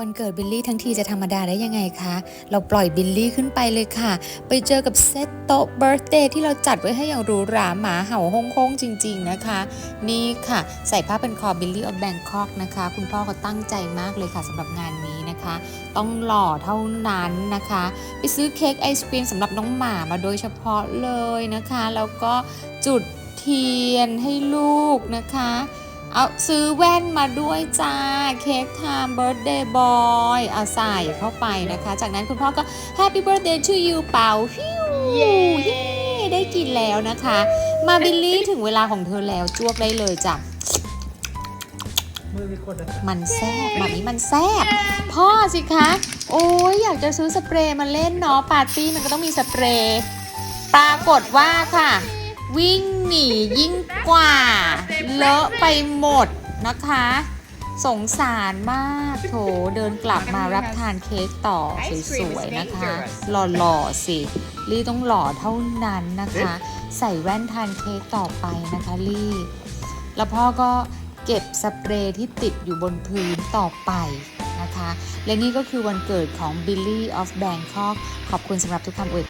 วันเกิดบิลลี่ทั้งทีจะธรรมดาได้ยังไงคะ เราปล่อยบิลลี่ขึ้นไปเลยค่ะ ไปเจอกับเซตโต๊ะเบิร์ d เดย์ที่เราจัดไว้ให้อย่างหรูหราหมาเห่าฮ่องฮ่งจริง ๆนะคะ นี่ค่ะ ใส่ผ้าเป็นคอบิลลี่ออฟแบงคอกนะคะ คุณพ่อก็ตั้งใจมากเลยค่ะสำหรับงานนี้นะคะ ต้องหล่อเท่านั้นนะคะ ไปซื้อเค้กไอศครีมสำหรับน้องหมามาโดยเฉพาะเลยนะคะ แล้วก็จุดเทียนให้ลูกนะคะ เอาซื้อแว่นมาด้วยจ้า เค้กไทม์เบิร์ d เดย์บอยเอาใส่เข้าไปนะคะ จากนั้นคุณพ่อก็ Happy Birthday to you เป่าฟิวเย้ได้กินแล้วนะคะ มาบิลลี่ถึงเวลาของเธอแล้วจวบได้เลยจ้ะมือมีคนอะมันแซบแบบนี้มันแซบพ่อสิคะ โอ้ยอยากจะซื้อสเปรย์มาเล่นเนาะปาร์ตี้มันก็ต้องมีสเปรย์ปรากฏว่าค่ะ วิ่งหนียิ่งกว่า เลอะไปหมดนะคะ สงสารมากโถเดินกลับมารับทานเค้กต่อสวยๆนะคะ หล่อๆสิลี่ต้องหล่อเท่านั้นนะคะ ใส่แว่นทานเค้กต่อไปนะคะลี่ แล้วพ่อก็เก็บสเปรย์ที่ติดอยู่บนพื้นต่อไปนะคะ และนี่ก็คือวันเกิดของ Billy of Bangkok ขอบคุณสำหรับทุกคำอวย